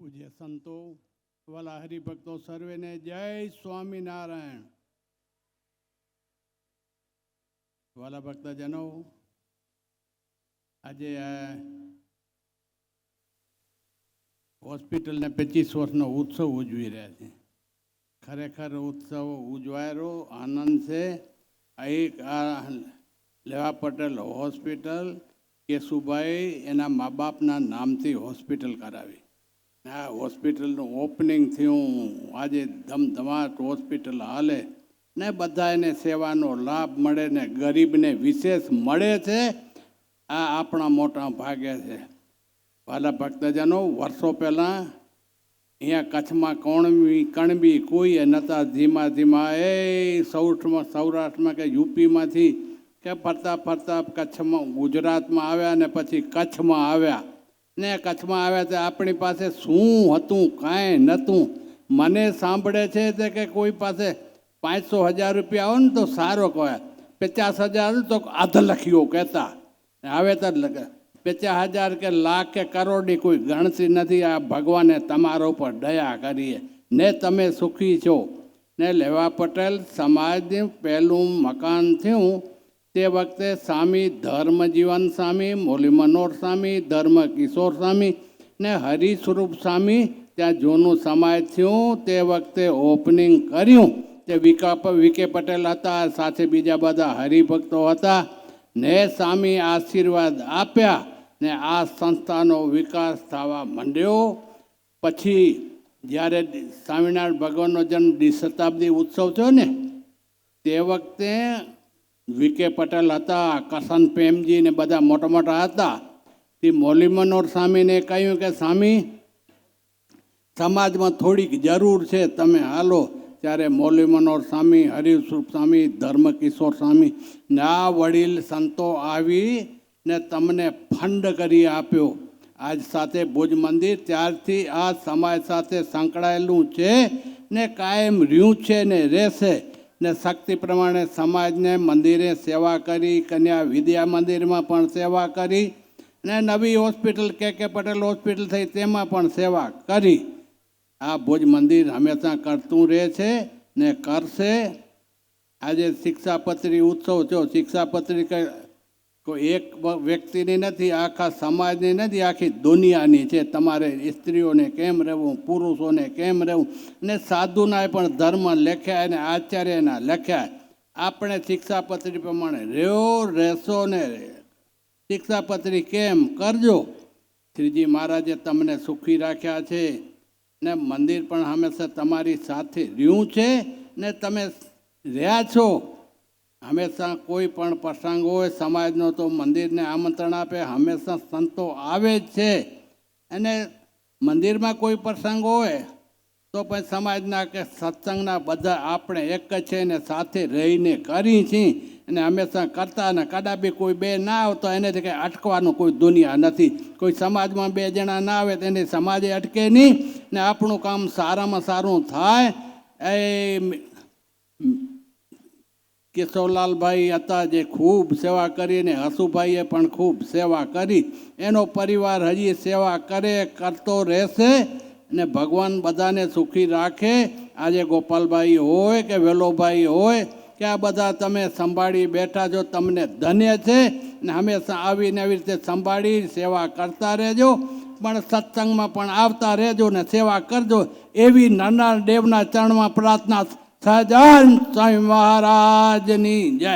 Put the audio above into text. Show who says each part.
Speaker 1: પૂજ્ય સંતો વાલા હરિભક્તો સર્વેને જય સ્વામિનારાયણ. વાલા ભક્તજનો, આજે હોસ્પિટલને પચીસ વર્ષનો ઉત્સવ ઉજવી રહ્યા છે. ખરેખર ઉત્સવ ઉજવાયેલો આનંદ છે. એક આ લેવા પટેલ હોસ્પિટલ, કેશુભાઈ એના મા બાપના નામથી હોસ્પિટલ કરાવી. આ હોસ્પિટલનું ઓપનિંગ થયું. આજે ધમધમાટ હોસ્પિટલ હાલે ને બધા એને સેવાનો લાભ મળે ને ગરીબને વિશેષ મળે છે. આ આપણા મોટા ભાગે છે. વાલા ભક્તજનો, વર્ષો પહેલાં અહીંયા કચ્છમાં કણબી કણબી કોઈ નહોતા ધીમા ધીમા એ સૌરાષ્ટ્રમાં સૌરાષ્ટ્રમાં કે યુપીમાંથી કે ફરતા ફરતા કચ્છમાં, ગુજરાતમાં આવ્યા ને પછી કચ્છમાં આવ્યા. ને કચ્છમાં આવ્યા છે, આપણી પાસે શું હતું, કાંઈ નહોતું મને સાંભળે છે તે કે કોઈ પાસે પાંચસો હજાર રૂપિયા આવો ને તો સારો કહે પચાસ હજાર તો અધ લખ્યો કહેતા. હવે તો પચાસ હજાર કે લાખ કે કરોડની કોઈ ગણતરી નથી, આ ભગવાને તમારા ઉપર દયા કરીએ ને તમે સુખી છો. ને લેવા પટેલ, સમાજનું પહેલું મકાન થયું. તે વખતે સ્વામી ધર્મજીવન સ્વામી મોલી મનોહર સ્વામી, ધર્મ કિશોર સ્વામી ને હરિસ્વરૂપ સ્વામી ત્યાં જૂનું સમાય થયું. તે વખતે ઓપનિંગ કર્યું. તે વિકલ્પ વિકે પટેલ હતા, સાથે બીજા બધા હરિભક્તો હતા ને સ્વામી આશીર્વાદ આપ્યા ને આ સંસ્થાનો વિકાસ થવા માંડ્યો. પછી જ્યારે સ્વામિનારાયણ ભગવાનનો જન્મ દી શતાબ્દી ઉત્સવ થયો ને, તે વખતે વિકે પટેલ હતા, કસન પ્રેમજી ને બધા મોટા મોટા હતા. તે મોલી મનોહર સ્વામીને કહ્યું કે, સ્વામી, સમાજમાં થોડીક જરૂર છે. તમે હાલો. ત્યારે મોલી મનોહર સ્વામી હરિસ્વરૂપ સ્વામી, ધર્મકિશોર સ્વામી ને આ વડીલ સંતો આવી ને તમને ફંડ કરી આપ્યો. આજ સાથે ભુજ મંદિર ત્યારથી આ સમાજ સાથે સંકળાયેલું છે ને કાયમ રહ્યું છે ને રહેશે. ને શક્તિ પ્રમાણે સમાજને મંદિરે સેવા કરી, કન્યા વિદ્યા મંદિરમાં પણ સેવા કરી ને નવી હોસ્પિટલ કે કે પટેલ હોસ્પિટલ થઈ તેમાં પણ સેવા કરી. આ ભુજ મંદિર હંમેશા કરતું રહે છે ને કરશે. આજે શિક્ષાપત્રી ઉત્સવ થયો. શિક્ષાપત્રી કઈ એક વ્યક્તિની નથી, આખા સમાજની નથી, આખી દુનિયાની છે. તમારે સ્ત્રીઓને કેમ રહેવું, પુરુષોને કેમ રહેવું? ને સાધુનાએ પણ ધર્મ લખ્યા અને આચાર્યના લખ્યા. આપણે શિક્ષાપત્રી પ્રમાણે રહ્યો, રહેશો ને શિક્ષાપત્રી કેમ? કરજો. શ્રીજી મહારાજે તમને સુખી રાખ્યા છે ને મંદિર પણ હંમેશા તમારી સાથે રહ્યું છે ને તમે રહ્યા છો. હંમેશા કોઈ પણ પ્રસંગ હોય, સમાજનો તો મંદિરને આમંત્રણ આપે, હંમેશા સંતો આવે જ છે. અને મંદિરમાં કોઈ પ્રસંગ હોય, તો પણ સમાજના કે સત્સંગના બધા આપણે એક છે ને સાથે રહીને કરી છીએ. અને હંમેશા કરતા ને કદાપી કોઈ બે ના આવતો, એનેથી કંઈ અટકવાનું કોઈ દુનિયા નથી. કોઈ સમાજમાં બે જણા ના આવે, તો એને સમાજે અટકે નહીં. ને આપણું કામ સારામાં સારું થાય. એ કેશવલાલભાઈ હતા જે ખૂબ સેવા કરી અને હસુભાઈએ પણ ખૂબ સેવા કરી. એનો પરિવાર હજી સેવા કરે, કરતો રહેશે અને ભગવાન બધાને સુખી રાખે. આજે ગોપાલભાઈ હોય કે વેલોભાઈ હોય કે આ બધા તમે સંભાળી બેઠા છો, તમને ધન્ય છે ને હંમેશા આવીને આવી રીતે સંભાળી સેવા કરતા રહેજો. પણ સત્સંગમાં પણ આવતા રહેજો ને સેવા કરજો. એવી નાના દેવના ચરણમાં પ્રાર્થના સહજાન સ્વામી મહારાજની જય.